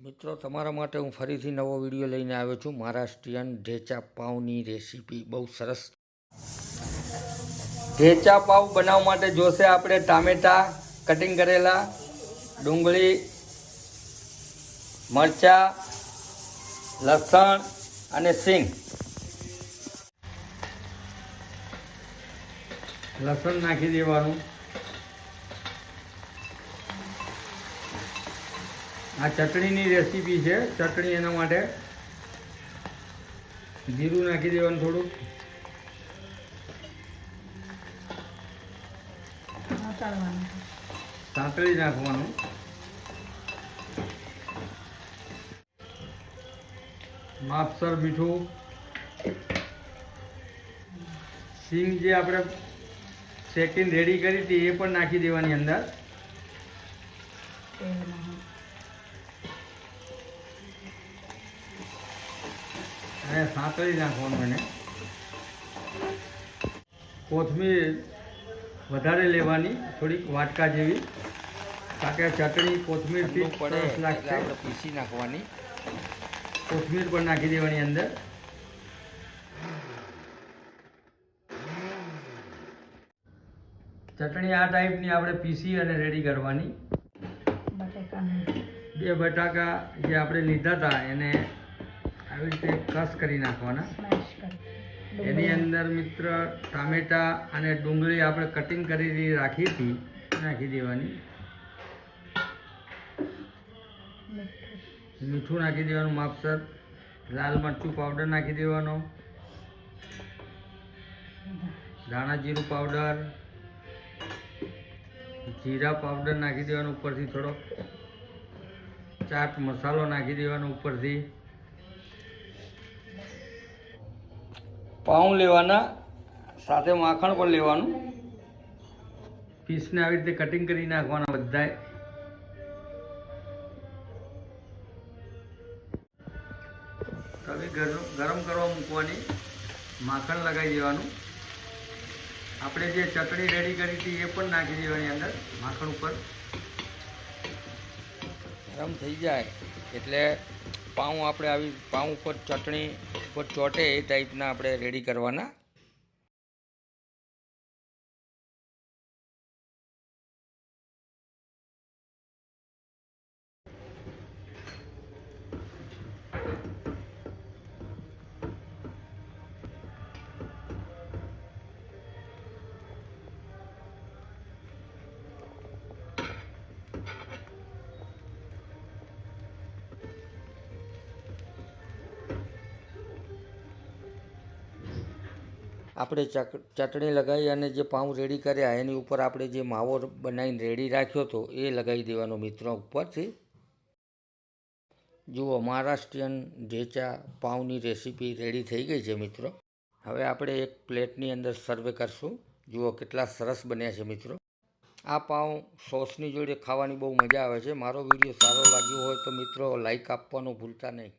મિત્રો, તમારા માટે હું ફરીથી નવો વીડિયો લઈને આવ્યો છું. મહારાષ્ટ્રીયન ઢેચા પાઉની રેસીપી બહુ સરસ. ઢેચા પાવ બનાવવા માટે જોશે આપણે ટામેટા, કટિંગ કરેલા, ડુંગળી, મરચાં, લસણ અને સિંગ. લસણ નાખી દેવાનું. આ ચટણીની રેસીપી છે. ચટણી એના માટે જીરું નાખી દેવાનું થોડુંક સાંતળી નાખવાનું. માપસર મીઠું. સિંગ જે આપણે શેકીને રેડી કરી હતી એ પણ નાખી દેવાની અંદર. અને સાંતળી નાખવાનું એને કોથમીર વધારે લેવાની થોડીક વાટકા જેવી. કારણ કે ચટણી કોથમીરથી સરસ લાગશે. પીસી નાખવાની. કોથમીર પણ નાખી દેવાની અંદર. ચટણી આ ટાઈપની આપણે પીસી અને રેડી કરવાની. બે બટાકા જે આપણે લીધા હતા એને આવી રીતે કસ કરી નાખવાના. એની અંદર મિત્ર ટામેટા અને ડુંગળી આપણે કટિંગ કરી રાખી હતી નાખી દેવાની. મીઠું. નાખી દેવાનું માપસર લાલ મરચું પાવડર નાખી દેવાનો. ધાણા જીરું પાવડર જીરા પાવડર નાખી દેવાનો ઉપરથી થોડો ચાટ મસાલો નાખી દેવાનો ઉપરથી. પાઉં લેવાના સાથે માખણ પણ લેવાનું. પીસને આવી રીતે કટિંગ કરી નાખવાના બધાય. તવી ગરમ કરવા મૂકવાની માખણ લગાવી દેવાનું. આપણે જે ચટણી રેડી કરી હતી એ પણ નાખી દેવાની અંદર માખણ ઉપર. ગરમ થઈ જાય એટલે પાઉં આપણે આવી પાઉં ઉપર ચટણી ઉપર ચોટે એ ટાઈપના આપણે રેડી કરવાના. આપણે ચટણી લગાવી અને જે પાઉં રેડી કર્યા, એની ઉપર આપણે જે માવો બનાવીને રેડી રાખ્યો હતો એ લગાવી દેવાનો મિત્રો ઉપરથી. જુઓ, મહારાષ્ટ્રીયન ઢેચા પાઉંની રેસીપી રેડી થઈ ગઈ છે મિત્રો. હવે આપણે એક પ્લેટની અંદર સર્વે કરશું. જુઓ, કેટલા સરસ બન્યા છે મિત્રો. આ પાઉં સોસની જોડે ખાવાની બહુ મજા આવે છે. મારો વીડિયો સારો લાગ્યો હોય તો મિત્રો લાઈક આપવાનું ભૂલતા નહીં.